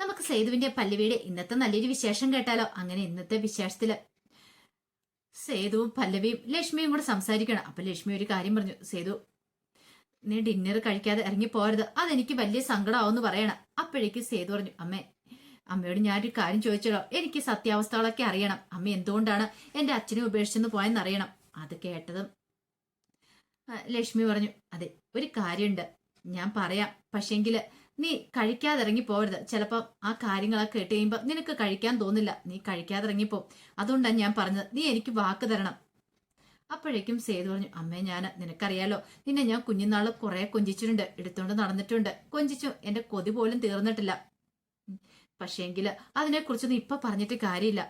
നമുക്ക് സേതുവിന്റെ പല്ലവിയുടെ ഇന്നത്തെ നല്ലൊരു വിശേഷം കേട്ടാലോ? അങ്ങനെ ഇന്നത്തെ വിശേഷത്തിൽ സേതുവും പല്ലവിയും ലക്ഷ്മിയും കൂടെ സംസാരിക്കണം. അപ്പൊ ലക്ഷ്മി ഒരു കാര്യം പറഞ്ഞു സേതു നീ ഡിന്നർ കഴിക്കാതെ ഇറങ്ങി പോരുത്. അതെനിക്ക് വലിയ സങ്കടമാവെന്ന് പറയണം. അപ്പോഴേക്ക് സേതു പറഞ്ഞു അമ്മേ അമ്മയോട് ഞാനൊരു കാര്യം ചോദിച്ചല്ലോ എനിക്ക് സത്യാവസ്ഥകളൊക്കെ അറിയണം. അമ്മ എന്തുകൊണ്ടാണ് എന്റെ അച്ഛനെ ഉപേക്ഷിച്ചെന്ന് പോയെന്ന് അറിയണം. അത് കേട്ടതും ലക്ഷ്മി പറഞ്ഞു അതെ ഒരു കാര്യമുണ്ട്. ഞാൻ പറയാം. പക്ഷെങ്കിൽ നീ കഴിക്കാതെ പോവരുത്. ചിലപ്പോ ആ കാര്യങ്ങളൊക്കെ കേട്ട് കഴിയുമ്പോ നിനക്ക് കഴിക്കാൻ തോന്നില്ല. നീ കഴിക്കാതെ ഇറങ്ങിപ്പോ അതുകൊണ്ടാണ് ഞാൻ പറഞ്ഞത്. നീ എനിക്ക് വാക്ക് തരണം. അപ്പോഴേക്കും സേതു പറഞ്ഞു അമ്മേ ഞാൻ നിനക്കറിയാലോ. നിന്നെ ഞാൻ കുഞ്ഞുനാൾ കുറെ കൊഞ്ചിച്ചിട്ടുണ്ട്. എടുത്തോണ്ട് നടന്നിട്ടുണ്ട്. കൊഞ്ചിച്ചു. എന്റെ കൊതി പോലും തീർന്നിട്ടില്ല. പക്ഷേങ്കിൽ അതിനെക്കുറിച്ചൊന്നും ഇപ്പൊ പറഞ്ഞിട്ട് കാര്യമില്ല.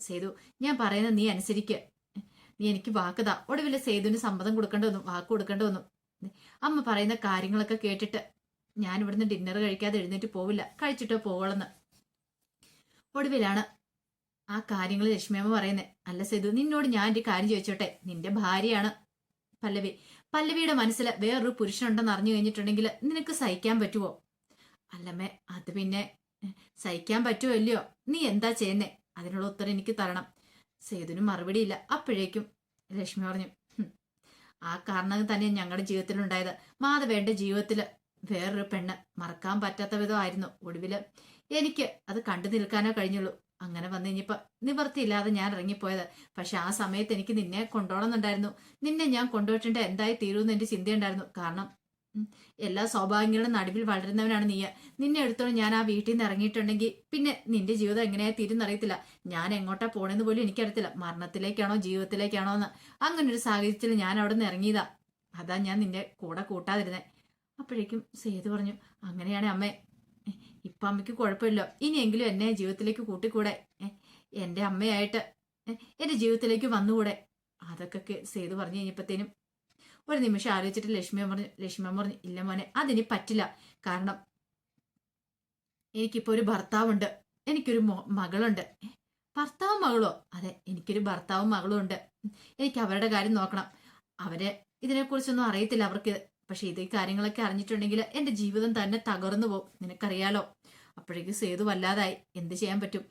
സേതു ഞാൻ പറയുന്നത് നീ അനുസരിക്ക്. നീ എനിക്ക് വാക്കുതാ ഒടുവിൽ സേതുവിന് സമ്മതം കൊടുക്കേണ്ടി വന്നു. വാക്ക് കൊടുക്കേണ്ടി വന്നു. അമ്മ പറയുന്ന കാര്യങ്ങളൊക്കെ കേട്ടിട്ട് ഞാൻ ഇവിടുന്ന് ഡിന്നർ കഴിക്കാതെ എഴുന്നേറ്റ് പോവില്ല. കഴിച്ചിട്ടോ പോവളെന്ന്. ഒടുവിലാണ് ആ കാര്യങ്ങൾ ലക്ഷ്മിയമ്മ പറയുന്നത് അല്ല സേതു നിന്നോട് ഞാൻ ഒരു കാര്യം ചോദിച്ചോട്ടെ? നിന്റെ ഭാര്യയാണ് പല്ലവി. പല്ലവിയുടെ മനസ്സിൽ വേറൊരു പുരുഷനുണ്ടെന്ന് അറിഞ്ഞു കഴിഞ്ഞിട്ടുണ്ടെങ്കിൽ നിനക്ക് സഹിക്കാൻ പറ്റുമോ അല്ലമ്മേ അത് പിന്നെ സഹിക്കാൻ പറ്റുമോ ഇല്ലയോ? നീ എന്താ ചെയ്യുന്നേ? അതിനുള്ള ഉത്തരം എനിക്ക് തരണം. സേതുവിന് മറുപടിയില്ല അപ്പോഴേക്കും ലക്ഷ്മി പറഞ്ഞു ആ കാരണം തന്നെ ഞങ്ങളുടെ ജീവിതത്തിലുണ്ടായത്. മാധവേന്റെ ജീവിതത്തിൽ വേറൊരു പെണ്ണ് മറക്കാൻ പറ്റാത്ത വിധമായിരുന്നു ഒടുവിൽ. എനിക്ക് അത് കണ്ടു നിൽക്കാനോ കഴിഞ്ഞുള്ളൂ. അങ്ങനെ വന്നു കഴിഞ്ഞപ്പോ നിവർത്തിയില്ലാതെ ഞാൻ ഇറങ്ങിപ്പോയത്. പക്ഷെ ആ സമയത്ത് എനിക്ക് നിന്നെ കൊണ്ടുപോകണമെന്നുണ്ടായിരുന്നു നിന്നെ ഞാൻ കൊണ്ടുപോയിട്ടുണ്ട്. എന്തായി തീരുമെന്ന് എന്റെ ചിന്തയുണ്ടായിരുന്നു. കാരണം എല്ലാ സൗഭാഗ്യങ്ങളുടെ നടുവിൽ വളരുന്നവനാണ് നീ നിന്നെ എടുത്തോളം ഞാൻ ആ വീട്ടിൽ നിന്ന് ഇറങ്ങിയിട്ടുണ്ടെങ്കിൽ പിന്നെ നിന്റെ ജീവിതം എങ്ങനെയാ തീരുന്നറിയത്തില്ല ഞാൻ എങ്ങോട്ടാ പോണെന്ന് പോലും എനിക്കറിയത്തില്ല. മരണത്തിലേക്കാണോ ജീവിതത്തിലേക്കാണോ എന്ന്. അങ്ങനെ ഒരു സാഹചര്യത്തിൽ ഞാൻ അവിടെ നിന്ന് ഇറങ്ങിയതാ. അതാ ഞാൻ നിന്റെ കൂടെ കൂട്ടാതിരുന്നേ. അപ്പോഴേക്കും സേതു പറഞ്ഞു അങ്ങനെയാണ് അമ്മേ. ഇപ്പം അമ്മയ്ക്ക് കുഴപ്പമില്ല. ഇനിയെങ്കിലും എന്നെ ജീവിതത്തിലേക്ക് കൂട്ടിക്കൂടെ? എന്റെ അമ്മയായിട്ട് എന്റെ ജീവിതത്തിലേക്ക് വന്നുകൂടെ? അതൊക്കെ സേതു പറഞ്ഞു കഴിഞ്ഞപ്പോഴത്തേനും ഒരു നിമിഷം ആലോചിച്ചിട്ട് ലക്ഷ്മിയെ പറഞ്ഞു ലക്ഷ്മി അമ്മ പറഞ്ഞു ഇല്ല മോനെ അതിനി പറ്റില്ല. കാരണം എനിക്കിപ്പോൾ ഒരു ഭർത്താവുണ്ട്. എനിക്കൊരു മകളുണ്ട്. ഭർത്താവും മകളോ? അതെ എനിക്കൊരു ഭർത്താവും മകളും ഉണ്ട്. എനിക്ക് അവരുടെ കാര്യം നോക്കണം. അവരെ ഇതിനെക്കുറിച്ചൊന്നും അറിയത്തില്ല. അവർക്ക് പക്ഷെ ഇത് കാര്യങ്ങളൊക്കെ അറിഞ്ഞിട്ടുണ്ടെങ്കിൽ എന്റെ ജീവിതം തന്നെ തകർന്നു പോകും. നിനക്കറിയാലോ? അപ്പോഴേക്ക് സേതു വല്ലാതായി. എന്ത് ചെയ്യാൻ പറ്റും?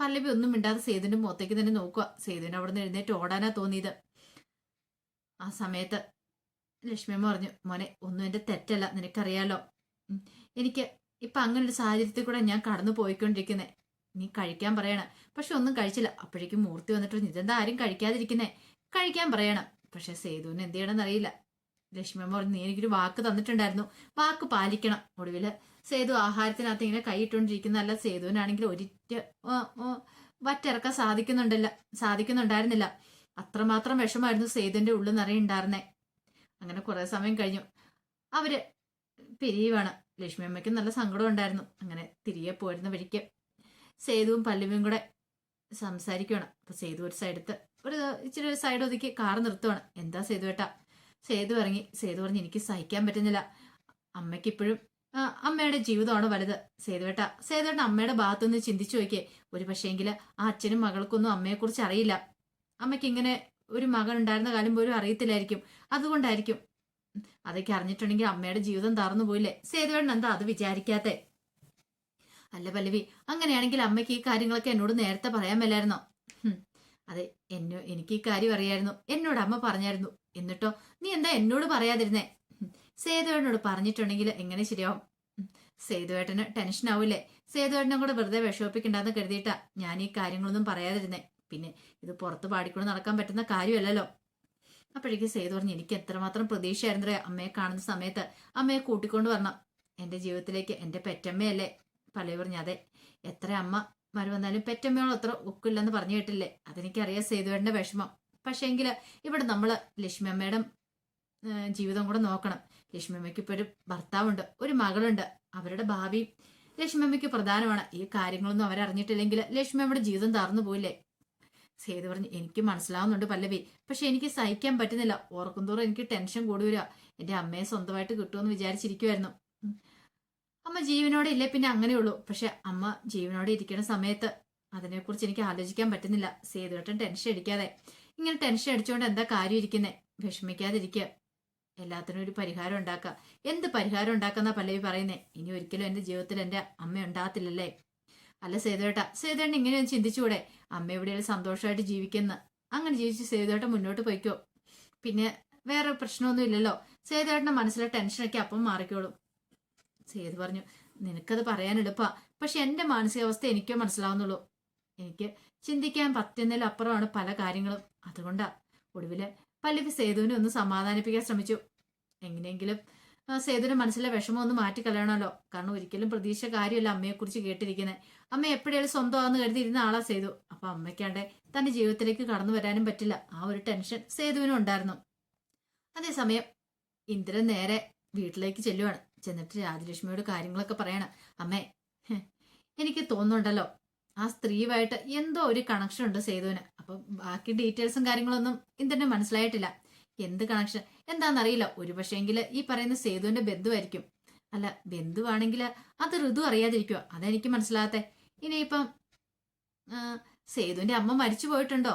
പല്ലവി ഒന്നും മിണ്ടാതെ സേതുവിന്റെ മുഖത്തേക്ക് തന്നെ നോക്കുക. സേതുവിന് അവിടെ നിന്ന് എഴുന്നേറ്റ് ഓടാനാ തോന്നിയത്. ആ സമയത്ത് ലക്ഷ്മിയമ്മ പറഞ്ഞു മോനെ ഒന്നും എന്റെ തെറ്റല്ല. നിനക്കറിയാലോ? എനിക്ക് ഇപ്പൊ അങ്ങനെ ഒരു സാഹചര്യത്തിൽ കൂടെ ഞാൻ കടന്നു പോയിക്കൊണ്ടിരിക്കുന്നെ. നീ കഴിക്കാൻ പറയണം. പക്ഷെ ഒന്നും കഴിച്ചില്ല. അപ്പോഴേക്കും മൂർത്തി വന്നിട്ട് ഇതെന്താ ആരും കഴിക്കാതിരിക്കുന്നേ? കഴിക്കാൻ പറയണം. പക്ഷെ സേതുവിന് എന്ത് ചെയ്യണമെന്ന് ലക്ഷ്മിയമ്മ പറഞ്ഞു എനിക്കൊരു വാക്ക് തന്നിട്ടുണ്ടായിരുന്നു. വാക്ക് പാലിക്കണം. ഒടുവിൽ സേതു ആഹാരത്തിനകത്ത് ഇങ്ങനെ കൈയിട്ടുകൊണ്ടിരിക്കുന്നതല്ല സേതുവിനാണെങ്കിൽ ഒരിറ്റ വറ്റിറക്കാൻ സാധിക്കുന്നുണ്ടല്ല സാധിക്കുന്നുണ്ടായിരുന്നില്ല. അത്രമാത്രം വിഷമായിരുന്നു സേതുവിന്റെ ഉള്ളിൽ നിറയുണ്ടായിരുന്നേ അങ്ങനെ കുറെ സമയം കഴിഞ്ഞു. അവർ പിരിയുവാണ്. ലക്ഷ്മി അമ്മയ്ക്ക് നല്ല സങ്കടം ഉണ്ടായിരുന്നു. അങ്ങനെ തിരികെ പോരുന്ന വഴിക്ക് സേതുവും പല്ലവിയും കൂടെ സംസാരിക്കുകയാണ് അപ്പൊ സേതു ഒരു സൈഡത്ത് ഒരു ഇച്ചിരി ഒരു സൈഡ് ഒതുക്കി കാർ നിർത്തുവാണ്. എന്താ സേതു ഏട്ടാ സേതു ഇറങ്ങി. സേതു പറഞ്ഞ് എനിക്ക് സഹിക്കാൻ പറ്റുന്നില്ല. അമ്മയ്ക്ക് ഇപ്പോഴും അമ്മയുടെ ജീവിതമാണ് വലുത്. സേതുവേട്ട സേതുവേട്ട അമ്മയുടെ ഭാഗത്തുനിന്ന് ചിന്തിച്ചു നോക്കിയേ. ഒരു പക്ഷേങ്കിൽ ആ അച്ഛനും മകൾക്കൊന്നും അമ്മയെക്കുറിച്ച് അറിയില്ല. അമ്മയ്ക്ക് ഇങ്ങനെ ഒരു മകൻ ഉണ്ടായിരുന്ന കാലം പോലും അറിയത്തില്ലായിരിക്കും. അതുകൊണ്ടായിരിക്കും. അതൊക്കെ അറിഞ്ഞിട്ടുണ്ടെങ്കിൽ അമ്മയുടെ ജീവിതം തറന്നു പോയില്ലേ? സേതുവേട്ടൻ എന്താ അത് വിചാരിക്കാത്തെ? അല്ല പല്ലവി അങ്ങനെയാണെങ്കിൽ അമ്മയ്ക്ക് ഈ കാര്യങ്ങളൊക്കെ എന്നോട് നേരത്തെ പറയാൻ മേലായിരുന്നോ? അതെ എന്നോ എനിക്ക് ഈ കാര്യം അറിയായിരുന്നു. എന്നോട് അമ്മ പറഞ്ഞായിരുന്നു. എന്നിട്ടോ നീ എന്താ എന്നോട് പറയാതിരുന്നേ? സേതുവേട്ടനോട് പറഞ്ഞിട്ടുണ്ടെങ്കിൽ എങ്ങനെ ശരിയാവും? സേതുവേട്ടന് ടെൻഷൻ ആവൂലേ സേതുവേട്ടനെ കൂടെ വെറുതെ വിഷമിപ്പിക്കണ്ടെന്ന് കരുതിയിട്ടാ ഞാൻ ഈ കാര്യങ്ങളൊന്നും പറയാതിരുന്നേ. പിന്നെ ഇത് പുറത്ത് പാടിക്കൊണ്ട് നടക്കാൻ പറ്റുന്ന കാര്യമല്ലല്ലോ. അപ്പോഴേക്കും സേതു പറഞ്ഞു എനിക്ക് എത്രമാത്രം പ്രതീക്ഷയായിരുന്നു അമ്മയെ കാണുന്ന സമയത്ത്? അമ്മയെ കൂട്ടിക്കൊണ്ട് വരണം. എന്റെ ജീവിതത്തിലേക്ക് എന്റെ പെറ്റമ്മയല്ലേ? പലേ പറഞ്ഞു അതെ എത്ര അമ്മ മരു വന്നാലും പെറ്റമ്മയോളം അത്ര ഒക്കില്ലെന്ന് പറഞ്ഞു കേട്ടില്ലേ? അതെനിക്കറിയാം സേതുവേട്ടന്റെ വിഷമം. പക്ഷേങ്കിൽ ഇവിടെ നമ്മൾ ലക്ഷ്മി അമ്മയുടെ ജീവിതം കൂടെ നോക്കണം. ലക്ഷ്മി അമ്മയ്ക്ക് ഇപ്പൊ ഒരു ഭർത്താവുണ്ട് ഒരു മകളുണ്ട്. അവരുടെ ഭാവി ലക്ഷ്മി അമ്മയ്ക്ക് പ്രധാനമാണ്. ഈ കാര്യങ്ങളൊന്നും അവരറിഞ്ഞിട്ടില്ലെങ്കിൽ ലക്ഷ്മി അമ്മയുടെ ജീവിതം തറന്നു പോയില്ലേ സേതു പറഞ്ഞു എനിക്ക് മനസ്സിലാവുന്നുണ്ട് പല്ലവി. പക്ഷെ എനിക്ക് സഹിക്കാൻ പറ്റുന്നില്ല. ഓർക്കും തോറും എനിക്ക് ടെൻഷൻ കൂടി വരിക. എന്റെ അമ്മയെ സ്വന്തമായിട്ട് കിട്ടുമെന്ന് വിചാരിച്ചിരിക്കുമായിരുന്നു. അമ്മ ജീവനോടെ ഇല്ലേ? പിന്നെ അങ്ങനെയുള്ളൂ. പക്ഷെ അമ്മ ജീവനോടെ ഇരിക്കുന്ന സമയത്ത് അതിനെക്കുറിച്ച് എനിക്ക് ആലോചിക്കാൻ പറ്റുന്നില്ല. സേതുവേട്ടൻ ടെൻഷൻ അടിക്കാതെ. ഇങ്ങനെ ടെൻഷൻ അടിച്ചുകൊണ്ട് എന്താ കാര്യം ഇരിക്കുന്നേ വിഷമിക്കാതിരിക്കുക എല്ലാത്തിനും ഒരു പരിഹാരം ഉണ്ടാക്കാം. എന്ത് പരിഹാരം ഉണ്ടാക്കാന്നാ പല്ലവി പറയുന്നേ? ഇനി ഒരിക്കലും എന്റെ ജീവിതത്തിൽ എന്റെ അമ്മ ഉണ്ടാകത്തില്ലല്ലേ? അല്ല സേതുവേട്ട സേതുവേട്ടൻ ഇങ്ങനെയൊന്ന് ചിന്തിച്ചുകൂടെ അമ്മ ഇവിടെ സന്തോഷമായിട്ട് ജീവിക്കുന്ന? അങ്ങനെ ജീവിച്ച് സേതുവേട്ടൻ മുന്നോട്ട് പോയിക്കോ. പിന്നെ വേറെ പ്രശ്നമൊന്നും ഇല്ലല്ലോ. സേതുവേട്ടന്റെ മനസ്സിലെ ടെൻഷനൊക്കെ അപ്പം മാറിക്കോളും. സേതു പറഞ്ഞു നിനക്കത് പറയാൻ എളുപ്പാ. പക്ഷെ എന്റെ മാനസികാവസ്ഥ എനിക്കോ മനസ്സിലാവുന്നുള്ളൂ. എനിക്ക് ചിന്തിക്കാൻ പറ്റുന്നതിലപ്പുറമാണ് പല കാര്യങ്ങളും. അതുകൊണ്ടാ ഒടുവിൽ പല്ലവി സേതുവിനെ ഒന്ന് സമാധാനിപ്പിക്കാൻ ശ്രമിച്ചു. എങ്ങനെയെങ്കിലും സേതുവിന് മനസ്സിലെ വിഷമം ഒന്ന് മാറ്റിക്കളയണമല്ലോ കാരണം ഒരിക്കലും പ്രതീക്ഷ കാര്യമല്ല അമ്മയെക്കുറിച്ച് കേട്ടിരിക്കുന്നത് അമ്മ എപ്പോഴേലും സ്വന്തമാണെന്ന് കരുതിയിരുന്ന ആളാ സേതു. അപ്പൊ അമ്മയ്ക്കാണ്ടെ തന്റെ ജീവിതത്തിലേക്ക് കടന്നു വരാനും പറ്റില്ല. ആ ഒരു ടെൻഷൻ സേതുവിനും ഉണ്ടായിരുന്നു. അതേസമയം ഇന്ദ്രൻ നേരെ വീട്ടിലേക്ക് ചെല്ലുവാണ്. ചെന്നിട്ട് രാജലക്ഷ്മിയോട് കാര്യങ്ങളൊക്കെ പറയണം. അമ്മേ എനിക്ക് തോന്നുന്നുണ്ടല്ലോ. ആ സ്ത്രീയുമായിട്ട് എന്തോ ഒരു കണക്ഷൻ ഉണ്ട് സേതുവിന്. അപ്പൊ ബാക്കി ഡീറ്റെയിൽസും കാര്യങ്ങളൊന്നും ഇന്ദ്രന് മനസ്സിലായിട്ടില്ല. എന്ത് കണക്ഷൻ എന്താണെന്നറിയില്ല ഒരു പക്ഷേങ്കിൽ ഈ പറയുന്ന സേതുവിന്റെ ബന്ധുവായിരിക്കും. അല്ല ബന്ധുവാണെങ്കിൽ അത് ഋതു അറിയാതിരിക്കുവോ. അതെനിക്ക് മനസ്സിലാകത്തെ. ഇനിയിപ്പം സേതുവിന്റെ അമ്മ മരിച്ചു പോയിട്ടുണ്ടോ?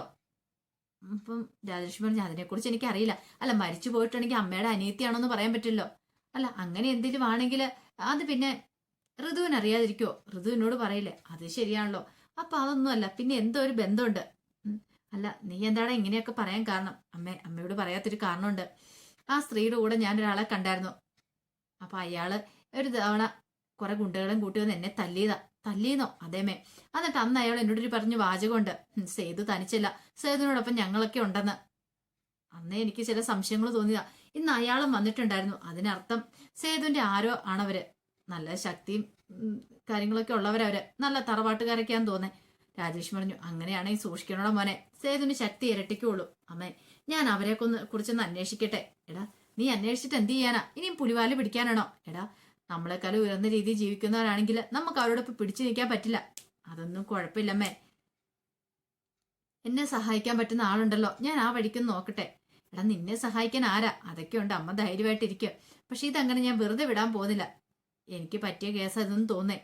അപ്പം രാജലക്ഷ്മി പറഞ്ഞു അതിനെക്കുറിച്ച് എനിക്ക് അറിയില്ല അല്ല മരിച്ചു പോയിട്ടുണ്ടെങ്കിൽ അമ്മയുടെ അനിയത്തിയാണോന്ന് പറയാൻ പറ്റില്ലല്ലോ. അല്ല അങ്ങനെ എന്തെങ്കിലും ആണെങ്കിൽ അത് പിന്നെ ഋതുവിന് അറിയാതിരിക്കോ ഋതു പറയില്ലേ? അത് ശരിയാണല്ലോ. അപ്പൊ അതൊന്നുമല്ല പിന്നെ എന്തോ ഒരു ബന്ധമുണ്ട്. അല്ല നീ എന്താണ് ഇങ്ങനെയൊക്കെ പറയാൻ കാരണം? അമ്മ അമ്മയോട് പറയാത്തൊരു കാരണമുണ്ട്. ആ സ്ത്രീയുടെ കൂടെ ഞാൻ ഒരാളെ കണ്ടായിരുന്നു. അപ്പൊ അയാൾ ഒരു തവണ കുറെ ഗുണ്ടകളും കൂട്ടി വന്ന് എന്നെ തല്ലിയതാ. തല്ലിയെന്നോ? അതേമേ എന്നിട്ട് അന്ന് അയാൾ എന്നോടൊരു പറഞ്ഞു വാചകമുണ്ട്. "ഉം, സേതു തനിച്ചല്ല. സേതുവിനോടൊപ്പം ഞങ്ങളൊക്കെ ഉണ്ടെന്ന്. അന്നേ എനിക്ക് ചില സംശയങ്ങൾ തോന്നിയതാ. ഇന്ന് അയാളും വന്നിട്ടുണ്ടായിരുന്നു. അതിനർത്ഥം സേതുവിന്റെ ആരോ ആണവര്. നല്ല ശക്തിയും കാര്യങ്ങളൊക്കെ ഉള്ളവരവര് നല്ല തറവാട്ടുകാരൊക്കെയാന്ന് തോന്നേ. രാജേഷ് പറഞ്ഞു അങ്ങനെയാണെങ്കിൽ സൂക്ഷിക്കണോടാ മോനെ. സേതുവിന് ശക്തി ഇരട്ടിക്കുള്ളൂ. അമ്മേ ഞാൻ അവരെ കൊന്ന് കുറിച്ചൊന്ന് അന്വേഷിക്കട്ടെ. എടാ നീ അന്വേഷിച്ചിട്ട് എന്ത് ചെയ്യാനാ? ഇനിയും പുലിവാൽ പിടിക്കാനാണോ? എടാ നമ്മളെക്കാളും ഉയർന്ന രീതിയിൽ ജീവിക്കുന്നവരാണെങ്കിൽ നമുക്ക് അവരോടൊപ്പം പിടിച്ചു നിൽക്കാൻ പറ്റില്ല. അതൊന്നും കുഴപ്പമില്ലമ്മേ. എന്നെ സഹായിക്കാൻ പറ്റുന്ന ആളുണ്ടല്ലോ. ഞാൻ ആ വഴിക്ക് നോക്കട്ടെ. എടാ നിന്നെ സഹായിക്കാൻ ആരാ? അതൊക്കെ ഉണ്ട്. അമ്മ ധൈര്യമായിട്ടിരിക്കുക പക്ഷെ ഇതങ്ങനെ ഞാൻ വെറുതെ വിടാൻ പോകുന്നില്ല. എനിക്ക് പറ്റിയ കേസ് അതെന്ന് തോന്നേ.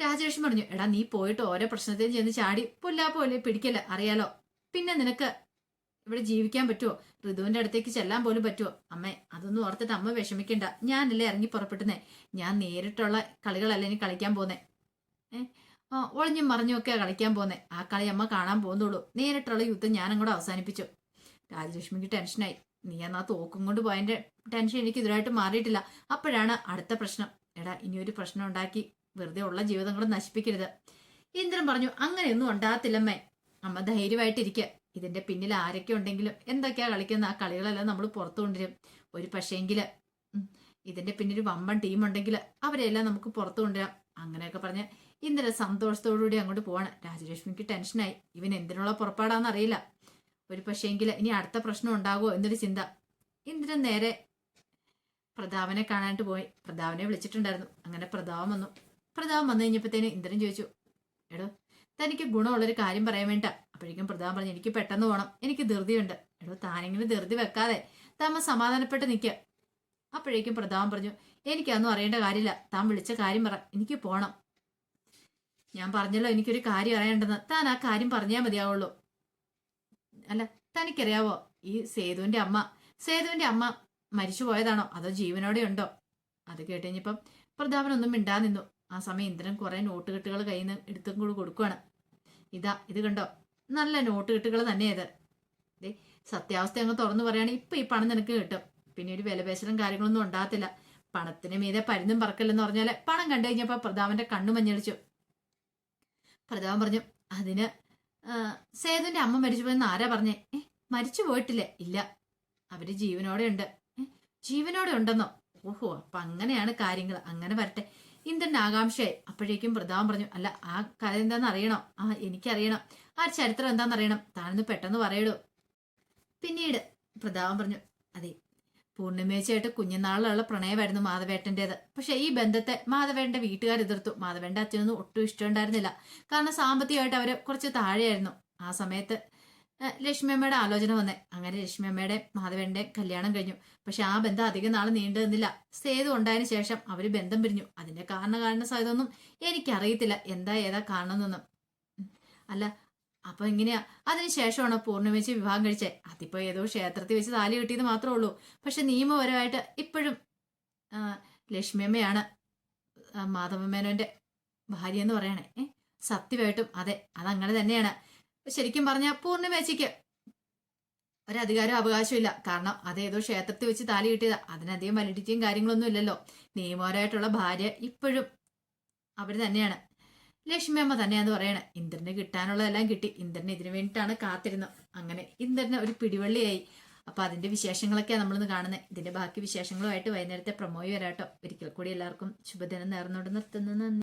രാജേഷ് പറഞ്ഞു എടാ നീ പോയിട്ട് ഓരോ പ്രശ്നത്തിനും ചെന്ന് ചാടി പുല്ലാ പോലെ പിടിക്കല്ല അറിയാലോ? പിന്നെ നിനക്ക് ഇവിടെ ജീവിക്കാൻ പറ്റുമോ ഋതുവിന്റെ അടുത്തേക്ക് ചെല്ലാൻ പോലും പറ്റുമോ അമ്മേ അതൊന്നും ഓർത്തിട്ട് അമ്മ വിഷമിക്കണ്ട. ഞാനല്ലേ ഇറങ്ങി പുറപ്പെട്ടുന്നേ. ഞാൻ നേരിട്ടുള്ള കളികളല്ല ഇനി കളിക്കാൻ പോന്നേ. ഏഹ് ഒളിഞ്ഞും മറിഞ്ഞും ഒക്കെ കളിക്കാൻ പോന്നെ. ആ കളി അമ്മ കാണാൻ പോകുന്നുള്ളൂ. നേരിട്ടുള്ള യുദ്ധം ഞാൻ അങ്ങോട്ട് അവസാനിപ്പിച്ചു. രാജലക്ഷ്മിക്ക് ടെൻഷനായി. നീ എന്നാ തോക്കും കൊണ്ട് പോയതിന്റെ ടെൻഷൻ എനിക്ക് ഇതുവരായിട്ട് മാറിയിട്ടില്ല. അപ്പോഴാണ് അടുത്ത പ്രശ്നം. എടാ ഇനിയൊരു പ്രശ്നം ഉണ്ടാക്കി വെറുതെ ഉള്ള ജീവിതം കൂടെ നശിപ്പിക്കരുത്. ഇന്ദ്രൻ പറഞ്ഞു അങ്ങനെയൊന്നും ഉണ്ടാകത്തില്ലമ്മേ. അമ്മ ധൈര്യമായിട്ടിരിക്കുക ഇതിന്റെ പിന്നിൽ ആരൊക്കെ ഉണ്ടെങ്കിലും എന്തൊക്കെയാ കളിക്കുന്ന ആ കളികളെല്ലാം നമ്മൾ പുറത്തു കൊണ്ടുവരും. ഒരു പക്ഷേങ്കിൽ ഇതിന്റെ പിന്നിൽ വമ്പൻ ടീം ഉണ്ടെങ്കിൽ അവരെല്ലാം നമുക്ക് പുറത്തു കൊണ്ടുവരാം. അങ്ങനെയൊക്കെ പറഞ്ഞ് ഇന്ദ്രൻ സന്തോഷത്തോടുകൂടി അങ്ങോട്ട് പോവാണ്. രാജലക്ഷ്മിക്ക് ടെൻഷനായി ഇവൻ എന്തിനുള്ള പുറപ്പാടാന്ന് അറിയില്ല. ഒരു പക്ഷേങ്കിൽ ഇനി അടുത്ത പ്രശ്നം ഉണ്ടാകുമോ എന്നൊരു ചിന്ത. ഇന്ദ്രൻ നേരെ പ്രതാപനെ കാണാനായിട്ട് പോയി. പ്രതാപനെ വിളിച്ചിട്ടുണ്ടായിരുന്നു. അങ്ങനെ പ്രതാപം വന്നു. പ്രതാപം വന്നു കഴിഞ്ഞപ്പോഴത്തേന് ഇന്ദ്രൻ ചോദിച്ചു എടോ തനിക്ക് ഗുണമുള്ളൊരു കാര്യം പറയാൻ വേണ്ട അപ്പോഴേക്കും പ്രതാപം പറഞ്ഞു എനിക്ക് പെട്ടെന്ന് പോകണം എനിക്ക് ധൃതിയുണ്ട്. എടോ താനെങ്കിലും ധൃതി വെക്കാതെ താമ സമാധാനപ്പെട്ട് നിൽക്കുക അപ്പോഴേക്കും പ്രതാപം പറഞ്ഞു എനിക്കതൊന്നും അറിയേണ്ട കാര്യമില്ല. താൻ വിളിച്ച കാര്യം പറ. എനിക്ക് പോകണം ഞാൻ പറഞ്ഞല്ലോ എനിക്കൊരു കാര്യം അറിയേണ്ടെന്ന്. താൻ ആ കാര്യം പറഞ്ഞാൽ മതിയാവുള്ളൂ. അല്ല തനിക്കറിയാവോ ഈ സേതുവിന്റെ അമ്മ? സേതുവിന്റെ അമ്മ മരിച്ചു പോയതാണോ? അതോ ജീവനോടെ ഉണ്ടോ? അത് കേട്ടുകഴിഞ്ഞപ്പം പ്രതാപനൊന്നും മിണ്ടാ നിന്നു. ആ സമയം ഇന്ദ്രൻ കുറെ നോട്ട് കെട്ടുകൾ കയ്യിൽ നിന്ന് എടുത്തും കൂടി കൊടുക്കുവാണ്. ഇതാ ഇത് കണ്ടോ? നല്ല നോട്ട് കെട്ടുകൾ തന്നെ ഇത് ദേ സത്യാവസ്ഥ അങ്ങ് തുറന്നു പറയുകയാണെങ്കിൽ ഇപ്പൊ ഈ പണം നിനക്ക് കിട്ടും. പിന്നെ ഒരു വിലപേശലും കാര്യങ്ങളൊന്നും ഉണ്ടാകത്തില്ല. പണത്തിന് മീതെ പരുന്നും പറക്കല്ലെന്ന് പറഞ്ഞാൽ പണം കണ്ടു കഴിഞ്ഞപ്പോ പ്രതാപന്റെ കണ്ണു മഞ്ഞളിച്ചു. പ്രതാപൻ പറഞ്ഞു അതിന് സേതുവിന്റെ അമ്മ മരിച്ചു പോയെന്ന് ആരാ പറഞ്ഞേ? മരിച്ചു പോയിട്ടില്ലേ? ഇല്ല. അവർ ജീവനോടെ ഉണ്ട്. ജീവനോടെ ഉണ്ടെന്നോ? ഓഹോ അപ്പൊ അങ്ങനെയാണ് കാര്യങ്ങൾ അങ്ങനെ വരട്ടെ. ഇന്ദ്രൻ ആകാംക്ഷയായി. അപ്പോഴേക്കും പ്രതാപം പറഞ്ഞു അല്ല ആ കഥ എന്താന്ന് അറിയണോ? ആ എനിക്കറിയണം. ആ ചരിത്രം എന്താണെന്ന് അറിയണം? താനൊന്ന് പെട്ടെന്ന് പറയടോ. പിന്നീട് പ്രതാപം പറഞ്ഞു അതെ പൂർണിമേച്ചയായിട്ട് കുഞ്ഞുനാളിലുള്ള പ്രണയമായിരുന്നു മാധവേട്ടന്റേത്. പക്ഷേ ഈ ബന്ധത്തെ മാധവേട്ടന്റെ വീട്ടുകാർ എതിർത്തു. മാധവേന്റെ അച്ഛനൊന്നും ഒട്ടും ഇഷ്ടമുണ്ടായിരുന്നില്ല. കാരണം സാമ്പത്തികമായിട്ട് അവർ കുറച്ച് താഴെയായിരുന്നു. ആ സമയത്ത് ലക്ഷ്മിയമ്മയുടെ ആലോചന വന്നേ. അങ്ങനെ ലക്ഷ്മിയമ്മയുടെ മാധവേന്റെ കല്യാണം കഴിഞ്ഞു. പക്ഷെ ആ ബന്ധം അധികം നാൾ നീണ്ടു നിന്നില്ല. സേതു ഉണ്ടായതിനു ശേഷം അവർ ബന്ധം പിരിഞ്ഞു. അതിന്റെ കാരണ കാരണ സഹിതമൊന്നും എനിക്കറിയത്തില്ല. എന്താ ഏതാ കാരണം എന്നൊന്നും അല്ല അപ്പൊ എങ്ങനെയാ അതിനുശേഷമാണ് ശേഷമാണ് വെച്ച് വിവാഹം കഴിച്ചേ. അതിപ്പോ ഏതോ ക്ഷേത്രത്തിൽ വെച്ച് താലി കിട്ടിയത് മാത്രമേ ഉള്ളൂ. പക്ഷെ നിയമപരമായിട്ട് ഇപ്പോഴും ലക്ഷ്മിയമ്മയാണ് മാധവമേനോന്റെ ഭാര്യ എന്ന് പറയണേ. സത്യമായിട്ടും അതെ അതങ്ങനെ തന്നെയാണ്. ശരിക്കും പറഞ്ഞാൽ പൂർണിമേച്ചയ്ക്ക് ഒരധികാരം അവകാശമില്ല കാരണം അതേതോ ക്ഷേത്രത്തിൽ വെച്ച് താലി കിട്ടിയതാ. അതിനധികം വലിഡിറ്റിയും കാര്യങ്ങളൊന്നും ഇല്ലല്ലോ. നിയമപരമായിട്ടുള്ള ഭാര്യ ഇപ്പോഴും അവർ തന്നെയാണ്. ലക്ഷ്മി അമ്മ തന്നെയാന്ന് പറയണേ. ഇന്ദ്രന് കിട്ടാനുള്ളതെല്ലാം കിട്ടി. ഇന്ദ്രന് ഇതിനു വേണ്ടിയിട്ടാണ് കാത്തിരുന്നത്. അങ്ങനെ ഇന്ദ്രന് ഒരു പിടിവള്ളിയായി. അപ്പൊ അതിന്റെ വിശേഷങ്ങളൊക്കെയാണ് നമ്മളിന്ന് കാണുന്നത് ഇതിന്റെ ബാക്കി വിശേഷങ്ങളുമായിട്ട് വൈകുന്നേരത്തെ പ്രമോയി വരാട്ടോ. ഒരിക്കൽ കൂടി എല്ലാവർക്കും ശുഭദിനം നേർന്നുകൊണ്ട് നിർത്തുന്നു. നന്ദി.